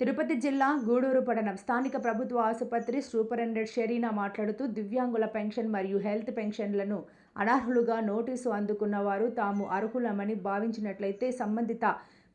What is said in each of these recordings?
తిరుపతి జిల్లా గూడూరు పట్టణం స్థానిక ప్రభుత్వ ఆసుపత్రి సూపరింటెండెంట్ షెరీనా మాట్లాడుతూ దివ్యాంగుల పెన్షన్ మరియు హెల్త్ పెన్షన్లను అనర్హులుగా నోటీసు అందుకున్న వారు తాము అర్హులమని భావించినట్లయితే సంబంధిత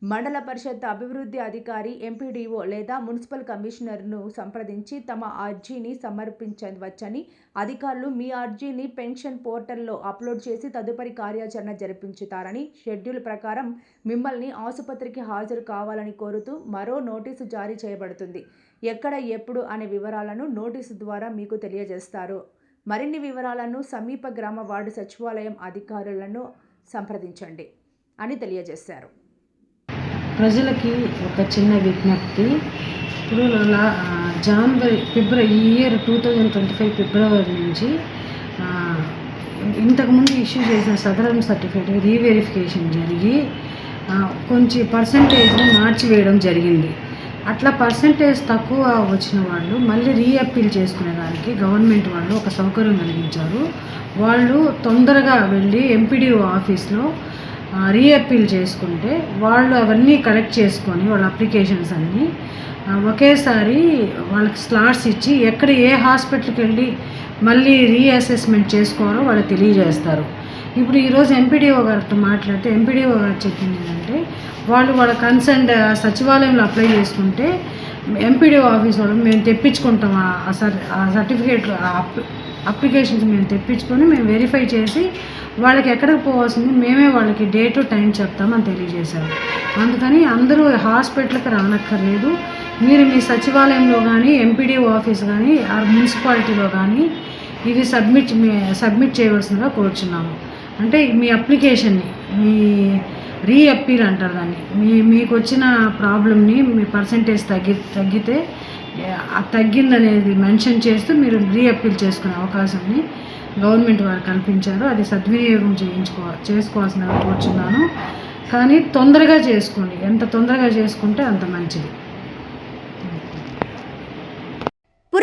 మండల పరిషత్ అభివృద్ధి అధికారి ఎంపీడీఓ లేదా మున్సిపల్ కమిషనర్ను సంప్రదించి తమ అర్జీని సమర్పించవచ్చని అధికారులు మీ అర్జీని పెన్షన్ పోర్టల్లో అప్లోడ్ చేసి తదుపరి కార్యాచరణ జరిపించుతారని షెడ్యూల్ ప్రకారం మిమ్మల్ని ఆసుపత్రికి హాజరు కావాలని కోరుతూ మరో నోటీసు జారీ చేయబడుతుంది. ఎక్కడ ఎప్పుడు అనే వివరాలను నోటీసు ద్వారా మీకు తెలియజేస్తారు. మరిన్ని వివరాలను సమీప గ్రామ వార్డు సచివాలయం అధికారులను సంప్రదించండి అని తెలియజేశారు. ప్రజలకి ఒక చిన్న విజ్ఞప్తి. ఇప్పుడు జనవరి ఫిబ్రవరి ఈ year two thousand twenty five ఫిబ్రవరి నుంచి ఇంతకుముందు ఇష్యూ చేసిన సదరం సర్టిఫికేట్ రీవెరిఫికేషన్ జరిగి కొంచెం పర్సంటేజ్ని మార్చివేయడం జరిగింది. అట్లా పర్సంటేజ్ తక్కువ వచ్చిన వాళ్ళు మళ్ళీ రీఅప్పీల్ చేసుకునేదానికి గవర్నమెంట్ వాళ్ళు ఒక సౌకర్యం కలిగించారు. వాళ్ళు తొందరగా వెళ్ళి ఎంపీడీఓ ఆఫీస్లో రీఅప్పీల్ చేసుకుంటే వాళ్ళు అవన్నీ కలెక్ట్ చేసుకొని వాళ్ళ అప్లికేషన్స్ అన్నీ ఒకేసారి వాళ్ళకి స్లాట్స్ ఇచ్చి ఎక్కడ ఏ హాస్పిటల్కి వెళ్ళి మళ్ళీ రీఅసెస్మెంట్ చేసుకోవాలో వాళ్ళు తెలియజేస్తారు. ఇప్పుడు ఈరోజు ఎంపీడీఓ గారితో మాట్లాడితే ఎంపీడీఓ గారు చెప్పింది ఏంటంటే వాళ్ళు వాళ్ళ కన్సర్న్ సచివాలయంలో అప్లై చేసుకుంటే ఎంపీడీఓ ఆఫీస్ వాళ్ళు మేము తెప్పించుకుంటాం ఆ- సర్ ఆ సర్టిఫికేట్లు అప్ అప్లికేషన్స్ మేము తెప్పించుకొని మేము వెరిఫై చేసి వాళ్ళకి ఎక్కడికి పోవాల్సింది మేమే వాళ్ళకి డేటు టైం చెప్తామని తెలియజేశారు. అందుకని అందరూ హాస్పిటల్కి రానక్కర్లేదు. మీరు మీ సచివాలయంలో కానీ ఎంపీడీఓ ఆఫీస్ కానీ ఆ మున్సిపాలిటీలో కానీ ఇది సబ్మిట్ సబ్మిట్ చేయవలసిందిగా కోరుచున్నాము. అంటే మీ అప్లికేషన్ని మీ రీఅప్పీల్ అంటారు దాన్ని. మీ మీకు వచ్చిన ప్రాబ్లమ్ని మీ పర్సంటేజ్ తగ్గి తగ్గితే తగ్గిందనేది మెన్షన్ చేస్తూ మీరు రీఅప్పీల్ చేసుకునే అవకాశాన్ని గవర్నమెంట్ వారు కల్పించారు. అది సద్వినియోగం చేయించుకో చేసుకోవాల్సిన కోరుచున్నాను కానీ తొందరగా చేసుకోండి. ఎంత తొందరగా చేసుకుంటే అంత మంచిది.